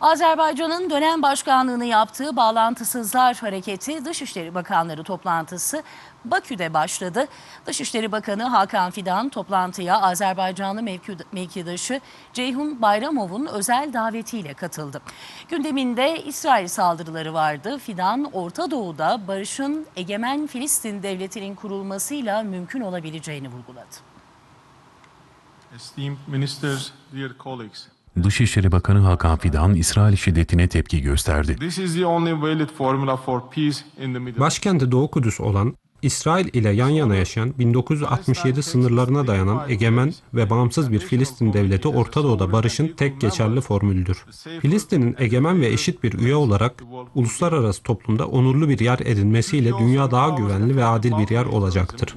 Azerbaycan'ın dönem başkanlığını yaptığı Bağlantısızlar Hareketi Dışişleri Bakanları toplantısı Bakü'de başladı. Dışişleri Bakanı Hakan Fidan toplantıya Azerbaycanlı mevki- mevkidaşı Ceyhun Bayramov'un özel davetiyle katıldı. Gündeminde İsrail saldırıları vardı. Fidan Orta Doğu'da barışın egemen Filistin devletinin kurulmasıyla mümkün olabileceğini vurguladı. Esteemed ministers, dear colleagues, Dışişleri Bakanı Hakan Fidan, İsrail şiddetine tepki gösterdi. Başkenti Doğu Kudüs olan, İsrail ile yan yana yaşayan 1967 sınırlarına dayanan egemen ve bağımsız bir Filistin devleti Orta Doğu'da barışın tek geçerli formülüdür. Filistin'in egemen ve eşit bir üye olarak uluslararası toplumda onurlu bir yer edinmesiyle dünya daha güvenli ve adil bir yer olacaktır.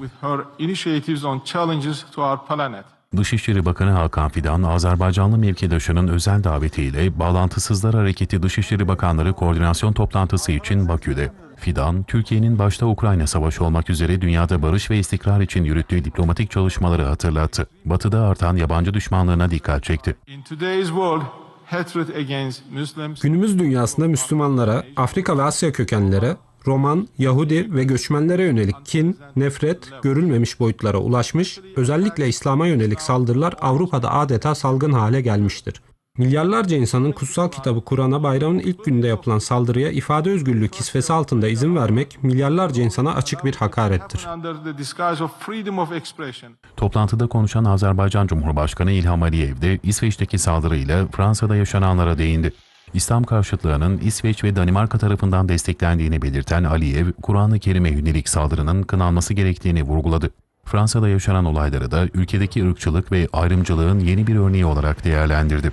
Dışişleri Bakanı Hakan Fidan, Azerbaycanlı mevkidaşının özel davetiyle Bağlantısızlar Hareketi Dışişleri Bakanları Koordinasyon Toplantısı için Bakü'de. Fidan, Türkiye'nin başta Ukrayna Savaşı olmak üzere dünyada barış ve istikrar için yürüttüğü diplomatik çalışmaları hatırlattı. Batı'da artan yabancı düşmanlığına dikkat çekti. Günümüz dünyasında Müslümanlara, Afrika ve Asya kökenlilere, Roman, Yahudi ve göçmenlere yönelik kin, nefret görülmemiş boyutlara ulaşmış, özellikle İslam'a yönelik saldırılar Avrupa'da adeta salgın hale gelmiştir. Milyarlarca insanın kutsal kitabı Kur'an'a bayramın ilk gününde yapılan saldırıya ifade özgürlüğü kisvesi altında izin vermek milyarlarca insana açık bir hakarettir. Toplantıda konuşan Azerbaycan Cumhurbaşkanı İlham Aliyev de İsveç'teki saldırıyla Fransa'da yaşananlara değindi. İslam karşıtlığının İsveç ve Danimarka tarafından desteklendiğini belirten Aliyev, Kur'an-ı Kerim'e yönelik saldırının kınanması gerektiğini vurguladı. Fransa'da yaşanan olayları da ülkedeki ırkçılık ve ayrımcılığın yeni bir örneği olarak değerlendirdi.